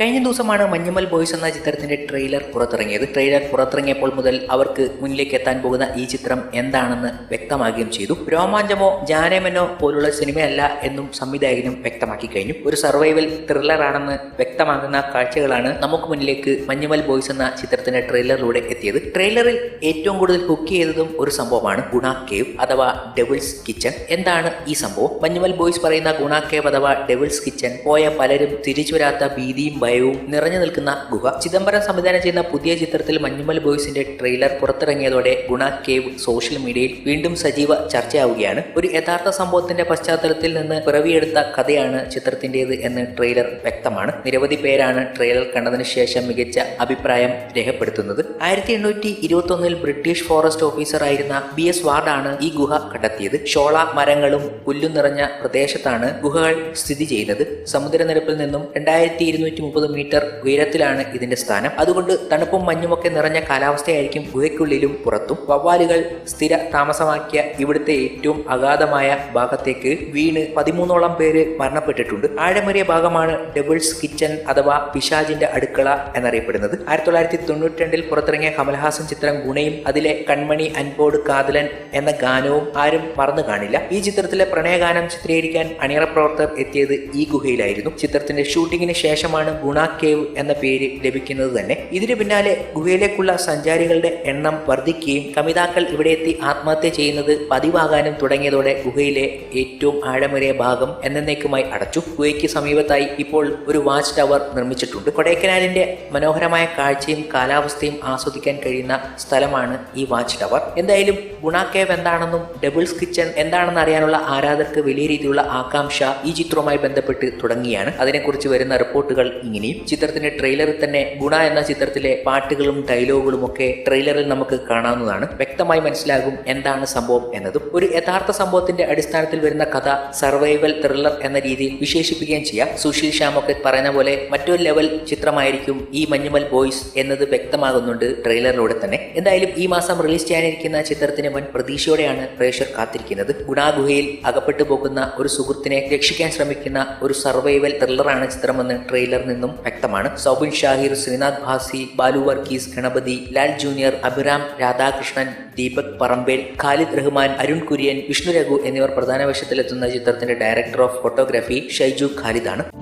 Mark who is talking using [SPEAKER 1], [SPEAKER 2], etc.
[SPEAKER 1] കഴിഞ്ഞ ദിവസമാണ് മഞ്ഞുമൽ ബോയ്സ് എന്ന ചിത്രത്തിന്റെ ട്രെയിലർ പുറത്തിറങ്ങിയത്. ട്രെയിലർ പുറത്തിറങ്ങിയപ്പോൾ മുതൽ അവർക്ക് മുന്നിലേക്ക് എത്താൻ പോകുന്ന ഈ ചിത്രം എന്താണെന്ന് വ്യക്തമാകുകയും ചെയ്തു. രോമാഞ്ചമോ ജാനമനോ പോലുള്ള സിനിമയല്ല എന്നും സംവിധായകനും വ്യക്തമാക്കി കഴിഞ്ഞു. ഒരു സർവൈവൽ ത്രില്ലർ ആണെന്ന് വ്യക്തമാകുന്ന കാഴ്ചകളാണ് നമുക്ക് മുന്നിലേക്ക് മഞ്ഞുമൽ ബോയ്സ് എന്ന ചിത്രത്തിന്റെ ട്രെയിലറിലൂടെ എത്തിയത്. ട്രെയിലറിൽ ഏറ്റവും കൂടുതൽ ഹുക്ക് ചെയ്തതും ഒരു സംഭവമാണ് ഗുണ കേവ് അഥവാ ഡെവിൾസ് കിച്ചൺ. എന്താണ് ഈ സംഭവം? മഞ്ഞുമൽ ബോയ്സ് പറയുന്ന ഗുണ കേവ് അഥവാ ഡെവിൾസ് കിച്ചൺ പോയ പലരും തിരിച്ചു വരാത്ത ഭീതിയും ഭയവും നിറഞ്ഞു നിൽക്കുന്ന ഗുഹ. ചിദംബരം സംവിധാനം ചെയ്യുന്ന പുതിയ ചിത്രത്തിൽ മഞ്ഞുമൽ ബോയ്സിന്റെ ട്രെയിലർ പുറത്തിറങ്ങിയതോടെ ഗുണ കേവ് സോഷ്യൽ മീഡിയയിൽ വീണ്ടും സജീവ ചർച്ചയാവുകയാണ്. ഒരു യഥാർത്ഥ സംഭവത്തിന്റെ പശ്ചാത്തലത്തിൽ നിന്ന് പിറവിയെടുത്ത കഥയാണ് ചിത്രത്തിന്റേത് എന്ന് ട്രെയിലർ വ്യക്തമാണ്. നിരവധി പേരാണ് ട്രെയിലർ കണ്ടതിന് ശേഷം മികച്ച അഭിപ്രായം രേഖപ്പെടുത്തുന്നത്. ആയിരത്തി എണ്ണൂറ്റി ഇരുപത്തി ഒന്നിൽ ബ്രിട്ടീഷ് ഫോറസ്റ്റ് ഓഫീസർ ആയിരുന്ന ബി എസ് വാർഡാണ് ഈ ഗുഹ കണ്ടെത്തിയത്. ഷോള മരങ്ങളും പുല്ലും നിറഞ്ഞ പ്രദേശത്താണ് ഗുഹകൾ സ്ഥിതി ചെയ്യുന്നത്. സമുദ്രനിരപ്പിൽ നിന്നും രണ്ടായിരത്തി ഇരുന്നൂറ്റി മുപ്പത് മീറ്റർ ഉയരത്തിലാണ് ഇതിന്റെ സ്ഥാനം. അതുകൊണ്ട് തണുപ്പും മഞ്ഞുമൊക്കെ നിറഞ്ഞ കാലാവസ്ഥയായിരിക്കും ഗുഹയ്ക്കുള്ളിലും പുറത്തും. വവ്വാലുകൾ സ്ഥിര താമസമാക്കിയ ഇവിടുത്തെ ഏറ്റവും അഗാധമായ ഭാഗത്തേക്ക് വീണ് പതിമൂന്നോളം പേര് മരണപ്പെട്ടിട്ടുണ്ട്. ആഴമേറിയ ഭാഗമാണ് ഡബിൾസ് കിച്ചൺ അഥവാ പിശാജിന്റെ അടുക്കള എന്നറിയപ്പെടുന്നത്. ആയിരത്തി തൊള്ളായിരത്തി തൊണ്ണൂറ്റി രണ്ടിൽ പുറത്തിറങ്ങിയ കമൽഹാസൻ ചിത്രം ഗുണയും അതിലെ കൺമണി അൻപോട് കാതലൻ എന്ന ഗാനവും ആരും മറന്നു കാണില്ല. ഈ ചിത്രത്തിലെ പ്രണയഗാനം ചിത്രീകരിക്കാൻ അണിയറ പ്രവർത്തകർ എത്തിയത് ഈ ഗുഹയിലായിരുന്നു. ചിത്രത്തിന്റെ ഷൂട്ടിങ്ങിന് ശേഷമാണ് ഗുണ കേവ് എന്ന പേര് ലഭിക്കുന്നത് തന്നെ. ഇതിനു പിന്നാലെ ഗുഹയിലേക്കുള്ള സഞ്ചാരികളുടെ എണ്ണം വർദ്ധിക്കുകയും കമിതാക്കൾ ഇവിടെ എത്തി ആത്മഹത്യ ചെയ്യുന്നത് പതിവാകാനും തുടങ്ങിയതോടെ ഗുഹയിലെ ഏറ്റവും ആഴമേറിയ ഭാഗം എന്നേക്കുമായി അടച്ചു. ഗുഹയ്ക്ക് സമീപത്തായി ഇപ്പോൾ ഒരു വാച്ച് ടവർ നിർമ്മിച്ചിട്ടുണ്ട്. കൊടൈക്കനാലിന്റെ മനോഹരമായ കാഴ്ചയും കാലാവസ്ഥയും ആസ്വദിക്കാൻ കഴിയുന്ന സ്ഥലമാണ് ഈ വാച്ച് ടവർ. എന്തായാലും ഗുണ കേവ് എന്താണെന്നും ഡബിൾസ് കിച്ചൺ എന്താണെന്ന് അറിയാനുള്ള ആരാധകർക്ക് വലിയ രീതിയിലുള്ള ആകാംക്ഷ ഈ ചിത്രവുമായി ബന്ധപ്പെട്ട് തുടങ്ങിയാണ്. അതിനെക്കുറിച്ച് വരുന്ന റിപ്പോർട്ടുകൾ ഇങ്ങനെയും ചിത്രത്തിന്റെ ട്രെയിലറിൽ തന്നെ ഗുണ എന്ന ചിത്രത്തിലെ പാട്ടുകളും ഡയലോഗുകളും ഒക്കെ ട്രെയിലറിൽ നമുക്ക് കാണാവുന്നതാണ്. വ്യക്തമായി മനസ്സിലാകും എന്താണ് സംഭവം എന്നതും ഒരു യഥാർത്ഥ സംഭവത്തിന്റെ അടിസ്ഥാനത്തിൽ വരുന്ന കഥ സർവൈവൽ ത്രില്ലർ എന്ന രീതിയിൽ വിശേഷിപ്പിക്കുകയും ചെയ്യാം. സുശീൽ ശ്യാമൊക്കെ പറയുന്ന പോലെ മറ്റൊരു ലെവൽ ചിത്രമായിരിക്കും ഈ മഞ്ഞുമൽ ബോയ്സ് എന്നത് വ്യക്തമാകുന്നുണ്ട് ട്രെയിലറിലൂടെ തന്നെ. എന്തായാലും ഈ മാസം റിലീസ് ചെയ്യാനിരിക്കുന്ന ചിത്രത്തിന് വൻ പ്രതീക്ഷയോടെയാണ് പ്രേക്ഷകർ കാത്തിരിക്കുന്നത്. ഗുണാഗുഹയിൽ അകപ്പെട്ടു പോകുന്ന ഒരു സുഹൃത്തിനെ രക്ഷിക്കാൻ ശ്രമിക്കുന്ന ഒരു സർവൈവൽ ത്രില്ലറാണ് ചിത്രമെന്ന് ട്രെയിലറിൽ നിന്നും വ്യക്തമാണ്. സൗബിൻ ഷാഹിർ ശ്രീനാഥ് ഭാസി ബാലു വർഗീസ് ഗണപതി ലാൽ ജൂനിയർ അഭിറാം രാധാകൃഷ്ണൻ ദീപക് പറമ്പേൽ ഖാലിദ് റഹ്മാൻ അരുൺ കുര്യൻ വിഷ്ണു രഘു എന്നിവർ പ്രധാന വേഷത്തിലെത്തുന്ന ചിത്രത്തിന്റെ ഡയറക്ടർ ഓഫ് ഫോട്ടോഗ്രാഫി ഷൈജു ഖാലിദാണ്.